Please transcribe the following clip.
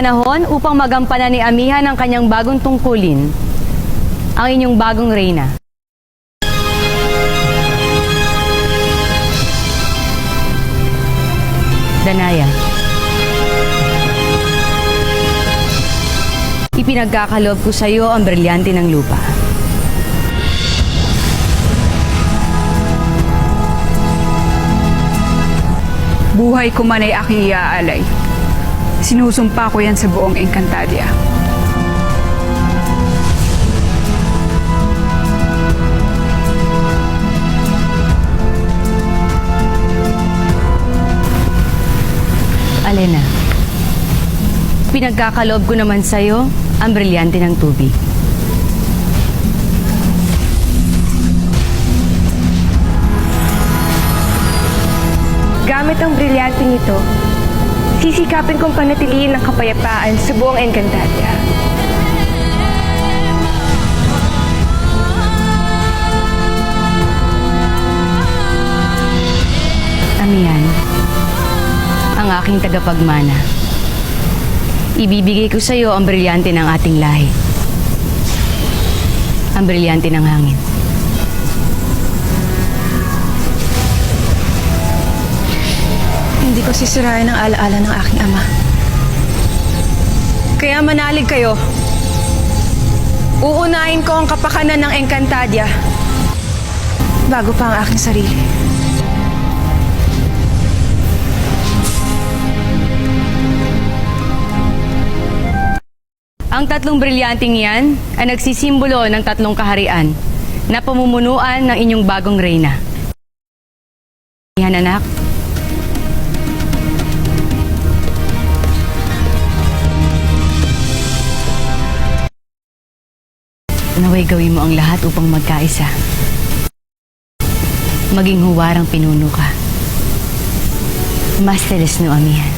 Panahon upang magampanan ni Amihan ang kanyang bagong tungkulin, ang inyong bagong reyna. Danaya. Ipinagkakaloob ko sa iyo ang brilyante ng lupa. Buhay ko man ay aking iaalay. Sinusumpa ko yan sa buong Encantadia. Alena, pinagkakaloob ko naman sa iyo ang brilyante ng tubig. Gamit ang brilyanteng ito, sisikapin kong panatilihin ang kapayapaan sa buong Encantadia. Amihan, ang aking tagapagmana. Ibibigay ko sa iyo ang brilyante ng ating lahi. Ang brilyante ng hangin. Hindi ko sisirain ang alaala ng aking ama. Kaya manalig kayo. Uunahin ko ang kapakanan ng Encantadia bago pa ang aking sarili. Ang tatlong brilyanteng yan ay nagsisimbolo ng tatlong kaharian na pamumunuan ng inyong bagong reyna. Yan anak. Naway gawin mo ang lahat upang magkaisa. Maging huwarang pinuno ka. Mas teles no amihan.